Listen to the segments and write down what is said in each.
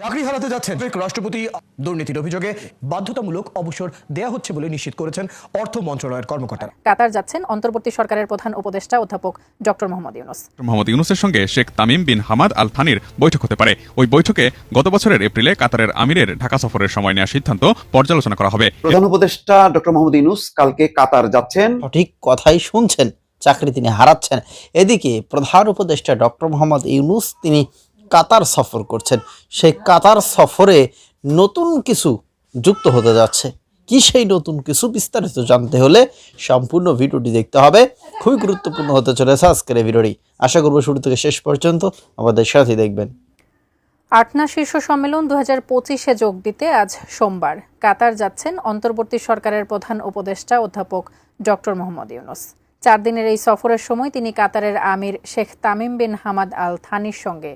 চাকরি হারাতে যাচ্ছে রাষ্ট্রপতি দুর্নীতির অভিযোগে বাধ্যতামূলক অবসর দেয়া হচ্ছে বলে নিশ্চিত করেছেন অর্থ মন্ত্রণালয়ের কর্মকর্তারা। কাতার যাচ্ছেন অন্তর্বর্তী সরকারের প্রধান উপদেষ্টা অধ্যাপক ডক্টর মোহাম্মদ ইউনুস। মোহাম্মদ ইউনুসের সঙ্গে Sheikh Tamim bin Hamad al থানির বৈঠক হতে পারে। ওই বৈঠকে গত বছরের এপ্রিলে কাতারের আমিরের ঢাকা সফরের সময় নেওয়ার সিদ্ধান্ত পর্যালোচনা করা হবে। প্রধান উপদেষ্টা ডক্টর মোহাম্মদ ইউনুস কালকে কাতার যাচ্ছেন। সঠিক কথাই শুনছেন চাকরি তিনি হারাচ্ছেন। এদিকে প্রধান উপদেষ্টা ডক্টর মোহাম্মদ ইউনুস তিনি কাতার সফর করছেন। সেই কাতার সফরে নতুন কিছু যুক্ত হতে যাচ্ছে। কি সেই নতুন কিছু বিস্তারিত জানতে হলে সম্পূর্ণ ভিডিওটি দেখতে হবে। খুবই গুরুত্বপূর্ণ হতে চলেছে আজকের ভিডিওটি। আশা করব শুরু থেকে শেষ পর্যন্ত আমাদের সাথে দেখবেন। আটনা শীর্ষ সম্মেলন দু হাজার পঁচিশে যোগ দিতে আজ সোমবার। কাতার যাচ্ছেন অন্তর্বর্তী সরকারের প্রধান উপদেষ্টা অধ্যাপক ডক্টর মোহাম্মদ ইউনুস। চার দিনের এই সফরের সময় তিনি কাতারের আমির Sheikh Tamim bin Hamad al থানির সঙ্গে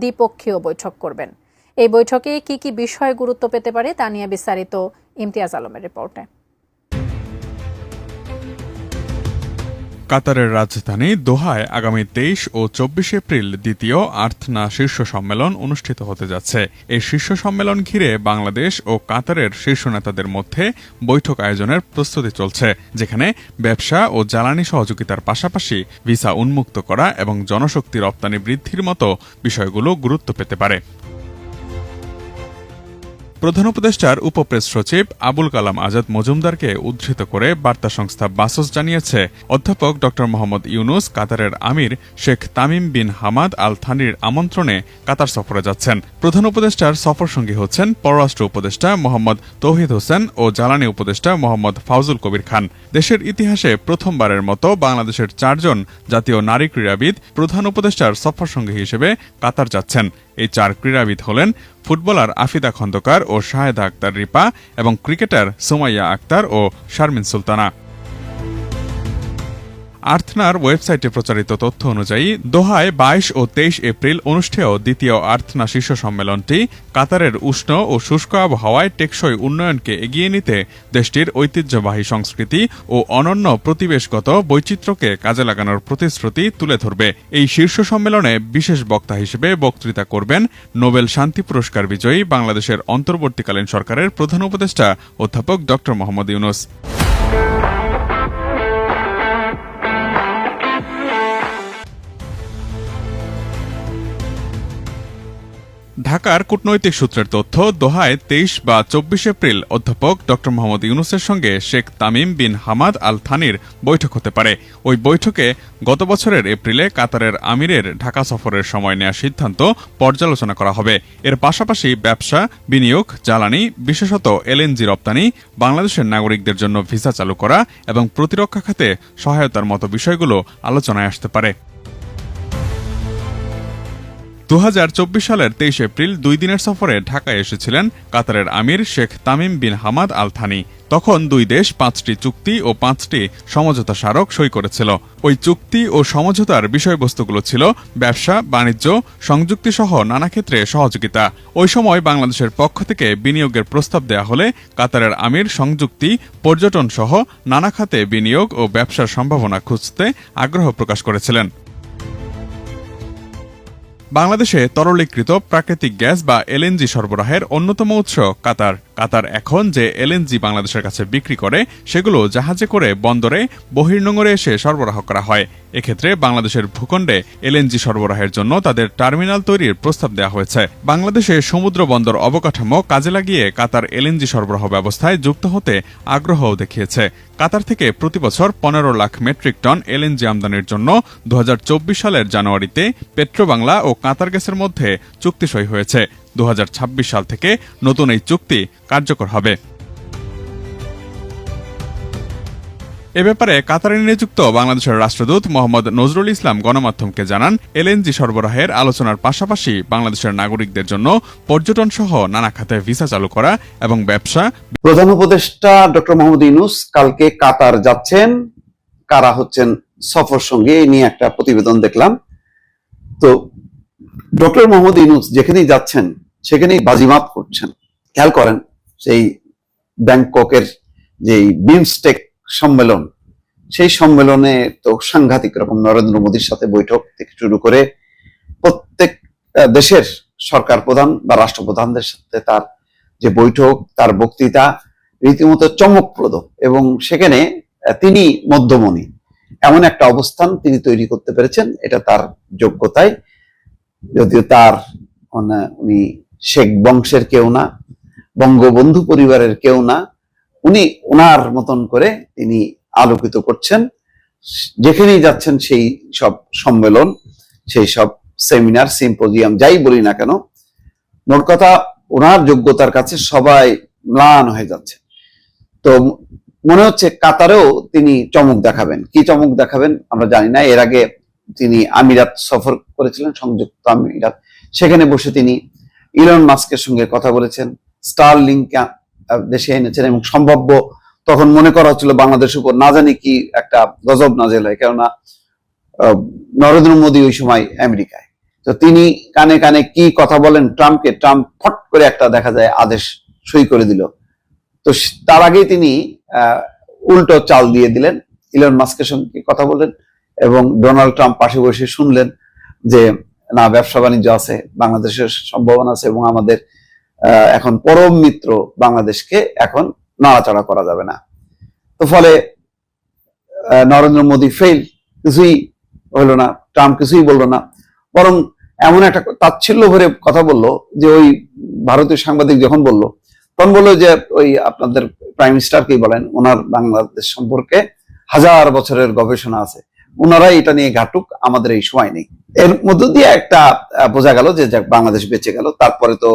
দ্বিপক্ষীয় বৈঠক করবেন। এই বৈঠকে কি কি বিষয় গুরুত্ব পেতে পারে তা নিয়ে বিস্তারিত ইমতিয়াজ আলমের রিপোর্টে। কাতারের রাজধানী দোহায় আগামী তেইশ ও চব্বিশ এপ্রিল দ্বিতীয় আর্থনা শীর্ষ সম্মেলন অনুষ্ঠিত হতে যাচ্ছে। এই শীর্ষ সম্মেলন ঘিরে বাংলাদেশ ও কাতারের শীর্ষ নেতাদের মধ্যে বৈঠক আয়োজনের প্রস্তুতি চলছে, যেখানে ব্যবসা ও জ্বালানি সহযোগিতার পাশাপাশি ভিসা উন্মুক্ত করা এবং জনশক্তি রপ্তানি বৃদ্ধির মতো বিষয়গুলো গুরুত্ব পেতে পারে। প্রধান উপদেষ্টার উপপ্রেস সচিব আবুল কালাম আজাদ মজুমদারকে উদ্ধৃত করে বার্তা সংস্থা বাসস জানিয়েছে, অধ্যাপক ড. মোহাম্মদ ইউনুস, কাতারের আমির Sheikh Tamim bin Hamad al থানির আমন্ত্রণে কাতার সফরে যাচ্ছেন। প্রধান উপদেষ্টার সফর সঙ্গী হচ্ছেন পররাষ্ট্র উপদেষ্টা মোহাম্মদ তৌহিদ হোসেন ও জ্বালানি উপদেষ্টা মোহাম্মদ ফাউজুল কবির খান। দেশের ইতিহাসে প্রথমবারের মতো বাংলাদেশের চারজন জাতীয় নারী ক্রীড়াবিদ প্রধান উপদেষ্টার সফর সঙ্গী হিসেবে কাতার যাচ্ছেন। এই চার ক্রীড়াবিদ হলেন ফুটবলার আফিদা খন্দকার ও শাহেদা আক্তার রিপা এবং ক্রিকেটার সোমাইয়া আক্তার ও শারমিন সুলতানা। আর্থনার ওয়েবসাইটে প্রচারিত তথ্য অনুযায়ী, দোহায় বাইশ ও তেইশ এপ্রিল অনুষ্ঠেয় দ্বিতীয় আর্থনা শীর্ষ সম্মেলনটি কাতারের উষ্ণ ও শুষ্ক আবহাওয়ায় টেকসই উন্নয়নকে এগিয়ে নিতে দেশটির ঐতিহ্যবাহী সংস্কৃতি ও অনন্য প্রতিবেশগত বৈচিত্র্যকে কাজে লাগানোর প্রতিশ্রুতি তুলে ধরবে। এই শীর্ষ সম্মেলনে বিশেষ বক্তা হিসেবে বক্তৃতা করবেন নোবেল শান্তি পুরস্কার বিজয়ী বাংলাদেশের অন্তর্বর্তীকালীন সরকারের প্রধান উপদেষ্টা অধ্যাপক ড মোহাম্মদ ইউনুস। ঢাকার কূটনৈতিক সূত্রের তথ্য, দোহায় তেইশ বা চব্বিশ এপ্রিল অধ্যাপক ড. মোহাম্মদ ইউনুসের সঙ্গে Sheikh Tamim bin Hamad al থানির বৈঠক হতে পারে। ওই বৈঠকে গত বছরের এপ্রিলে কাতারের আমিরের ঢাকা সফরের সময় নেওয়ার সিদ্ধান্ত পর্যালোচনা করা হবে। এর পাশাপাশি ব্যবসা, বিনিয়োগ, জ্বালানি, বিশেষত এলএনজি রপ্তানি, বাংলাদেশের নাগরিকদের জন্য ভিসা চালু করা এবং প্রতিরক্ষা খাতে সহায়তার মতো বিষয়গুলো আলোচনায় আসতে পারে। দু হাজার চব্বিশ সালের তেইশ এপ্রিল দুই দিনের সফরে ঢাকায় এসেছিলেন কাতারের আমির Sheikh Tamim bin Hamad Al Thani তখন দুই দেশ পাঁচটি চুক্তি ও পাঁচটি সমঝোতা স্মারক সই করেছিল। ওই চুক্তি ও সমঝোতার বিষয়বস্তুগুলো ছিল ব্যবসা, বাণিজ্য, সংযুক্তি সহ নানা ক্ষেত্রে সহযোগিতা। ওই সময় বাংলাদেশের পক্ষ থেকে বিনিয়োগের প্রস্তাব দেয়া হলে কাতারের আমির সংযুক্তি, পর্যটন সহ নানা খাতে বিনিয়োগ ও ব্যবসার সম্ভাবনা খুঁজতে আগ্রহ প্রকাশ করেছিলেন। বাংলাদেশে তরলীকৃত প্রাকৃতিক গ্যাস বা এলএনজি সরবরাহের অন্যতম উৎস কাতার। কাতার এখন যে এলএনজি বাংলাদেশের কাছে বিক্রি করে, সেগুলো জাহাজে করে বন্দরে বহির্নোঙরে এসে সরবরাহ করা হয়। এক্ষেত্রে বাংলাদেশের ভূখণ্ডে এলএনজি সরবরাহের জন্য তাদের টার্মিনাল তৈরির প্রস্তাব দেওয়া হয়েছে। বাংলাদেশে সমুদ্র বন্দর অবকাঠামো কাজে লাগিয়ে কাতার এলএনজি সরবরাহ ব্যবস্থায় যুক্ত হতে আগ্রহও দেখিয়েছে। কাতার থেকে প্রতি বছর পনেরো লাখ মেট্রিক টন এলএনজি আমদানির জন্য দুহাজার চব্বিশ সালের জানুয়ারিতে পেট্রোবাংলা ও কাতার গ্যাসের মধ্যে চুক্তি সই হয়েছে। দুহাজার ছাব্বিশ সাল থেকে নতুন এই চুক্তি কার্যকর হবে। এ ব্যাপারে কাতারে নিযুক্ত বাংলাদেশের রাষ্ট্রদূত মোহাম্মদ নজরুল ইসলাম গণমাধ্যমকে জানান, এলএনজি সরবরাহের আলোচনার পাশাপাশি বাংলাদেশের নাগরিকদের জন্য পর্যটন সহ নানা খাতে ভিসা চালু করা এবং ব্যবসা প্রধান উপদেষ্টা ডক্টর মোহাম্মদ ইউনুস কালকে কাতার যাচ্ছেন। কারা হচ্ছেন সফর সঙ্গে এই নিয়ে একটা প্রতিবেদন দেখলাম। তো ডক্টর মোহাম্মদ ইউনুস যেখানেই যাচ্ছেন, সেখানেই বাজিমাত করছেন। খেয়াল করেন, সেই ব্যাংককের যে বিমস্টেক সম্মেলন। সেই সম্মেলনে তো সাংঘাতিক রকম নরেন্দ্র মোদীর সাথে বৈঠক থেকে শুরু করে প্রত্যেক দেশের সরকার প্রধান বা রাষ্ট্রপ্রধানদের সাথে তার যে বৈঠক, তার বক্তৃতা রীতিমতো চমকপ্রদ এবং সেখানে তিনি মধ্যমণি। এমন একটা অবস্থান তিনি তৈরি করতে পেরেছেন, এটা তার যোগ্যতায়। যদিও তার মানে উনি শেখ বংশের কেউ না, বঙ্গবন্ধু পরিবারের কেউ না উনি ওনার মতন করে তিনি আলোকিত করছেন। যেখানেই যাচ্ছেন সেই সব সম্মেলন, সেই সব সেমিনার, সিম্পোজিয়াম, যাই বলি না কেন, মোট কথা ওনার যোগ্যতার কাছে সবাই ম্লান হয়ে যাচ্ছে। তো মনে হচ্ছে কাতারেও তিনি চমক দেখাবেন। কি চমক দেখাবেন আমরা জানি না। এর আগে তিনি আমিরাত সফর করেছিলেন, সংযুক্ত আমিরাত। সেখানে বসে তিনি ইলন মাস্কের সঙ্গে কথা বলেছেন। স্টার লিঙ্ক দেশে এনেছেন এবং সম্ভাব্য তখন মনে করা হচ্ছিল বাংলাদেশের উপর না জানি কি একটা গজব নাজেল হয়। কেননা নরেন্দ্র মোদী ওই সময় আমেরিকায়। তো তিনি কানে কানে কি কথা বলেন ট্রাম্পকে, ট্রাম্প ফট করে একটা দেখা যায় আদেশ সই করে দিল। তো তার আগেই তিনি উল্টো চাল দিয়ে দিলেন। ইলন মাস্কের সঙ্গে কথা বললেন এবং ডোনাল্ড ট্রাম্প পাশে বসে শুনলেন যে, না, ব্যবসা বাণিজ্য আছে, বাংলাদেশের সম্ভাবনা আছে এবং আমাদের এখন পরম মিত্র বাংলাদেশকে এখন নাড়াচাড়া করা যাবে না। তো ফলে নরেন্দ্র মোদী ফেল কিছুই হলো না, ট্রাম্প কিছুই বলল না। বরং এমন একটা তাচ্ছিল্য ভরে কথা বলল, যে ওই ভারতীয় সাংবাদিক যখন বলল, তখন বলল যে ওই আপনাদের প্রাইম মিনিস্টারকেই বলেন, ওনার বাংলাদেশ সম্পর্কে হাজার বছরের গবেষণা আছে। ওনারাই এটা নিয়ে ঘাটুক, আমাদের এই সময় নেই। এর মধ্য দিয়ে একটা বোঝা গেল যে বাংলাদেশ বেঁচে গেল, তারপরে তো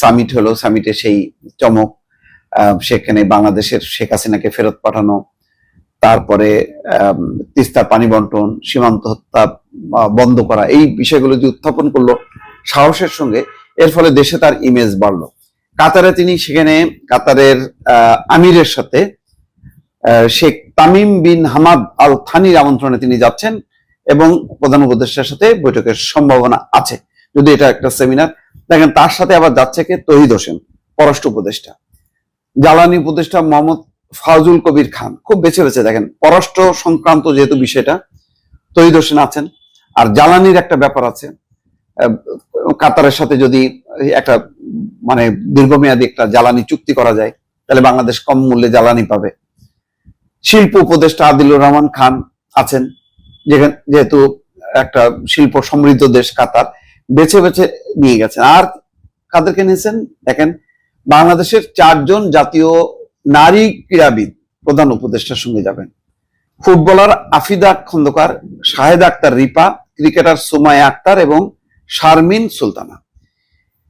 সামিট হলো, সামিটে সেই চমক সেখানে বাংলাদেশের শেখ হাসিনাকে ফেরত পাঠানো, তারপরে তিস্তার পানি বন্টন, সীমান্ত হত্যা বন্ধ করা, এই বিষয়গুলো যে উত্থাপন করল সাহসের সঙ্গে, এর ফলে দেশে তার ইমেজ বাড়লো। কাতারে তিনি সেখানে, কাতারের আমিরের সাথে Sheikh Tamim bin Hamad al থানির আমন্ত্রণে তিনি যাচ্ছেন এবং প্রধান উপদেষ্টার সাথে বৈঠকের সম্ভাবনা আছে। যদি এটা একটা সেমিনার দেখেন, তার সাথে আবার যাচ্ছে কে? তহিদ হোসেন, পররাষ্ট্র উপদেষ্টা। জ্বালানি উপদেষ্টা মোহাম্মদ ফাজুল কবির খান। খুব বেছে বেছে দেখেন, পররাষ্ট্র সংক্রান্ত যেহেতু বিষয়টা, তহিদ হোসেন আছেন। আর জ্বালানির একটা ব্যাপার আছে কাতারের সাথে যদি একটা মানে দীর্ঘমেয়াদী একটা জ্বালানি চুক্তি করা যায়, তাহলে বাংলাদেশ কম মূল্যে জ্বালানি পাবে। শিল্প উপদেষ্টা আদিলুর রহমান খান আছেন, যেখানে যেহেতু একটা শিল্প সমৃদ্ধ দেশ কাতার বেছে বেছে নিয়ে গেছেন আর কাদেরকে নিয়েছেন? দেখেন, বাংলাদেশের চারজন জাতীয় নারী ক্রীড়াবিদ প্রধান উপদেষ্টার সঙ্গে যাবেন। ফুটবলার আফিদা খন্দকার, শাহেদ আক্তার রিপা, ক্রিকেটার সুমায়া আক্তার এবং শারমিন সুলতানা।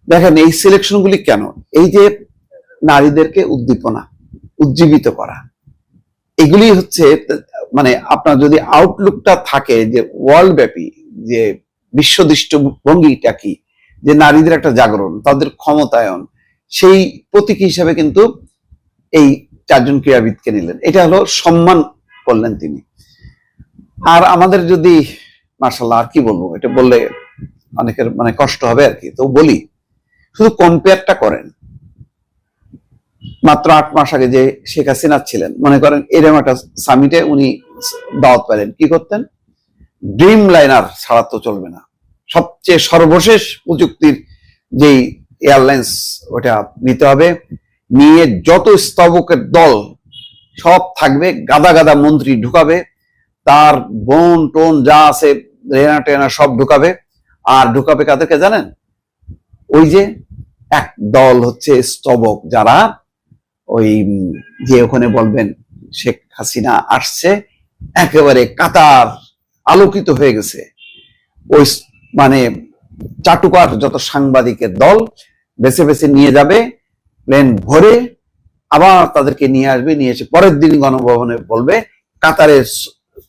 দেখেন, এই সিলেকশনগুলি কেন? এই যে নারীদেরকে উদ্দীপনা, উজ্জীবিত করা, এগুলি হচ্ছে মানে আপনার যদি আউটলুকটা থাকে যে ওয়ার্ল্ড ব্যাপী, যে বিশ্বদৃষ্ট ভঙ্গিটা কি? যে নারীদের একটা জাগরণ, তাদের ক্ষমতায়ন, সেই প্রতীক হিসাবে কিন্তু এই চারজন ক্রীড়াবিদকে নিলেন। এটা হলো সম্মান করলেন তিনি। আর আমাদের যদি মার্শাল্লাহ আর কি বলব? এটা বললে অনেকের মানে কষ্ট হবে আর কি। তো বলি, শুধু কম্পেয়ারটা করেন। মাত্র আট মাস আগে যে শেখ হাসিনা ছিলেন, মনে করেন এরকম একটা সামিটে উনি দাওয়াত পেলেন। কি করতেন? ড্রিম লাইনার ছাড়া তো চলবে না। সবচেয়ে সর্বশেষ প্রযুক্তির যেই এয়ারলাইন্স ওটা নিতে হবে। নিয়ে যত স্তবকের দল সব থাকবে, গাদা গাদা মন্ত্রী ঢুকাবে, তার বোন, টোন যা আছে, রেনা টেনা সব ঢুকাবে। আর ঢুকাবে কাদেরকে জানেন? ওই যে এক দল হচ্ছে স্তবক যারা ওই যে ওখানে বলবেন, শেখ হাসিনা আসছে, একেবারে কাতার আলোকিত হয়ে গেছে। ওই মানে চাটুকার যত সাংবাদিকের দল বেছে বেছে নিয়ে যাবে, প্লেন ভরে আবার তাদেরকে নিয়ে আসবে, নিয়ে এসে পরের দিন গণভবনে বলবে কাতারের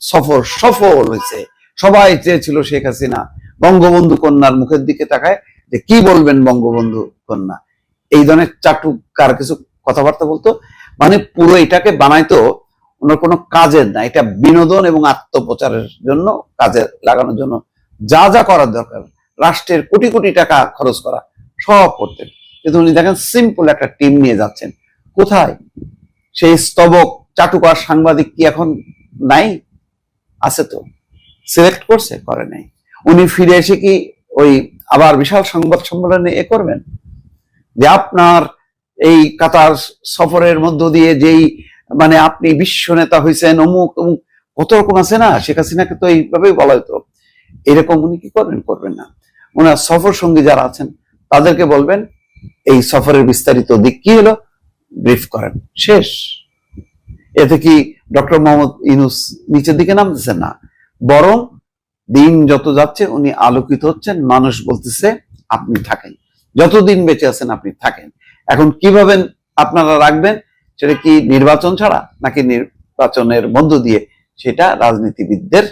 সফর সফল হয়েছে। সবাই চেয়েছিল শেখ হাসিনা বঙ্গবন্ধু কন্যার মুখের দিকে তাকায় যে কি বলবেন বঙ্গবন্ধু কন্যা? এই ধরনের চাটুকার কিছু কথাবার্তা বলতো। মানে পুরো এটাকে বানাইতো ওনার কোনো কাজের না এটা বিনোদন এবং আত্মপ্রচারের জন্য, কাজে লাগানোর জন্য যা যা করার দরকার, রাষ্ট্রের কোটি কোটি টাকা খরচ করা, সব করতেন। কিন্তু উনি দেখেন সিম্পল একটা টিম নিয়ে যাচ্ছেন। কোথায়? সেই স্তবক চাটুকার সাংবাদিক কি এখন নাই? আছে তো। সিলেক্ট করছে, করে নাই। উনি ফিরে এসে কি ওই আবার বিশাল সংবাদ সম্মেলনে এ করবেন? যে আপনার এই কাতার সফরের মধ্য দিয়ে যেই মানে আপনি বিশ্ব নেতা হয়েছেন অমুক অমুক, কত রকম আছে না? শেখ হাসিনাকে তো এইভাবেই বলা হতো এরকম উনি কি করবেন করবেন না। ওনার সফর সঙ্গী যারা আছেন, তাদেরকে বলবেন, এই সফরের বিস্তারিত দিক কি হলো? ব্রিফ করেন। শেষ। এতে কি ডক্টর মোহাম্মদ ইনুস নিচের দিকে নামতেছেন না? বরং দিন যত যাচ্ছে, উনি আলোকিত হচ্ছেন, মানুষ বলতেছে, আপনি থাকেন। যতদিন বেঁচে আছেন, আপনি থাকেন। এখন কীভাবে আপনারা রাখবেন? সেটা কি নির্বাচন ছাড়া নাকি নির্বাচনের মধ্য দিয়ে? সেটা রাজনীতিবিদদের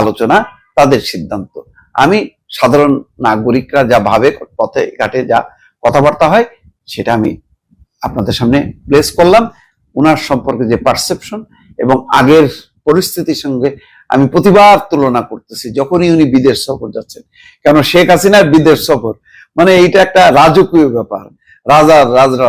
আলোচনা, তাদের সিদ্ধান্ত। আমি সাধারণ নাগরিকরা যা ভাবে, পথে ঘাটে যা কথাবার্তা হয়, সেটা আমি আপনাদের সামনে প্লেস করলাম। ওনার সম্পর্কে যে পারসেপশন এবং আগের পরিস্থিতির সঙ্গে আমি প্রতিবার তুলনা করতেছি, যখনই উনি বিদেশ সফর যাচ্ছেন। কেন শেখ হাসিনার বিদেশ সফর মানে এইটা একটা রাজকীয় ব্যাপার। রাজার রাজরা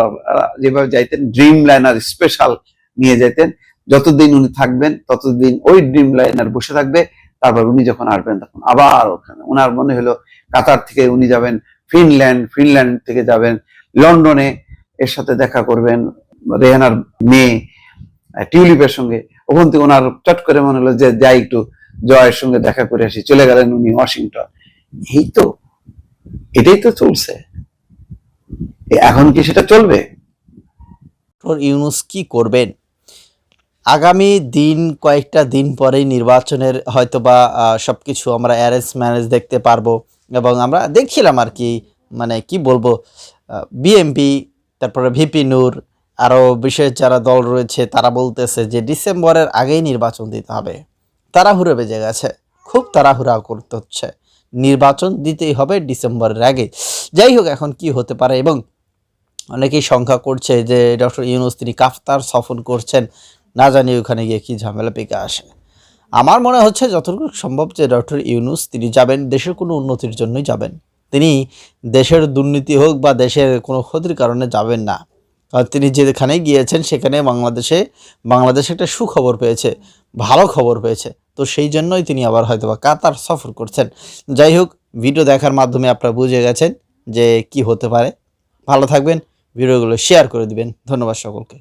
যেভাবে যাইতেন ড্রিম লাইনার স্পেশাল নিয়ে যেতেন যতদিন উনি থাকবেন, ততদিন ওই ড্রিম লাইনার বসে থাকবে। তারপর উনি যখন আসবেন, তখন আবার ওখানে। ওনার মনে হলো কাতার থেকে উনি যাবেন ফিনল্যান্ড ফিনল্যান্ড থেকে যাবেন লন্ডনে এর সাথে দেখা করবেন রেহানার মেয়ে টিউলিপের সঙ্গে। ওখান থেকে ওনার চট করে মনে হলো যে, যাই একটু জয়ের সঙ্গে দেখা করে আসি। চলে গেলেন উনি ওয়াশিংটন এই তো, এটাই তো চলছে। এখন কি সেটা চলবে? ইউনুস কি করবেন? আগামী দিন কয়েকটা দিন পরেই নির্বাচনের হয়তোবা আহ, সবকিছু আমরা অ্যারেঞ্জ ম্যানেজ দেখতে পারব এবং আমরা দেখছিলাম আর কি মানে কি বলব বিএমপি তারপরে ভিপি নূর আরও বিশেষ যারা দল রয়েছে তারা বলতেছে যে ডিসেম্বরের আগেই নির্বাচন দিতে হবে। তাড়াহুড়ো বেজে গেছে খুব তাড়াহুড়া করতে হচ্ছে। নির্বাচন দিতেই হবে ডিসেম্বরের আগে। যাই হোক এখন কি হতে পারে এবং অনেকেই সংখ্যা করছে যে ডক্টর ইউনুস তিনি কাফতার সফর করছেন। না জানি ওখানে গিয়ে কী ঝামেলা পেকে আসে। আমার মনে হচ্ছে যতটুকু সম্ভব যে ডক্টর ইউনুস তিনি যাবেন, দেশের কোনো উন্নতির জন্যই যাবেন। তিনি দেশের দুর্নীতি হোক বা দেশের কোনো ক্ষতির কারণে যাবেন না। কারণ তিনি যেখানে গিয়েছেন সেখানে বাংলাদেশে, বাংলাদেশ একটা সুখবর পেয়েছে, ভালো খবর পেয়েছে। তো সেই জন্যই তিনি আবার হয়তো বা কাতার সফর করছেন। যাই হোক, ভিডিও দেখার মাধ্যমে আপনারা বুঝে গেছেন যে কি হতে পারে। ভালো থাকবেন। ভিডিওগুলো শেয়ার করে দিবেন। ধন্যবাদ সকলকে।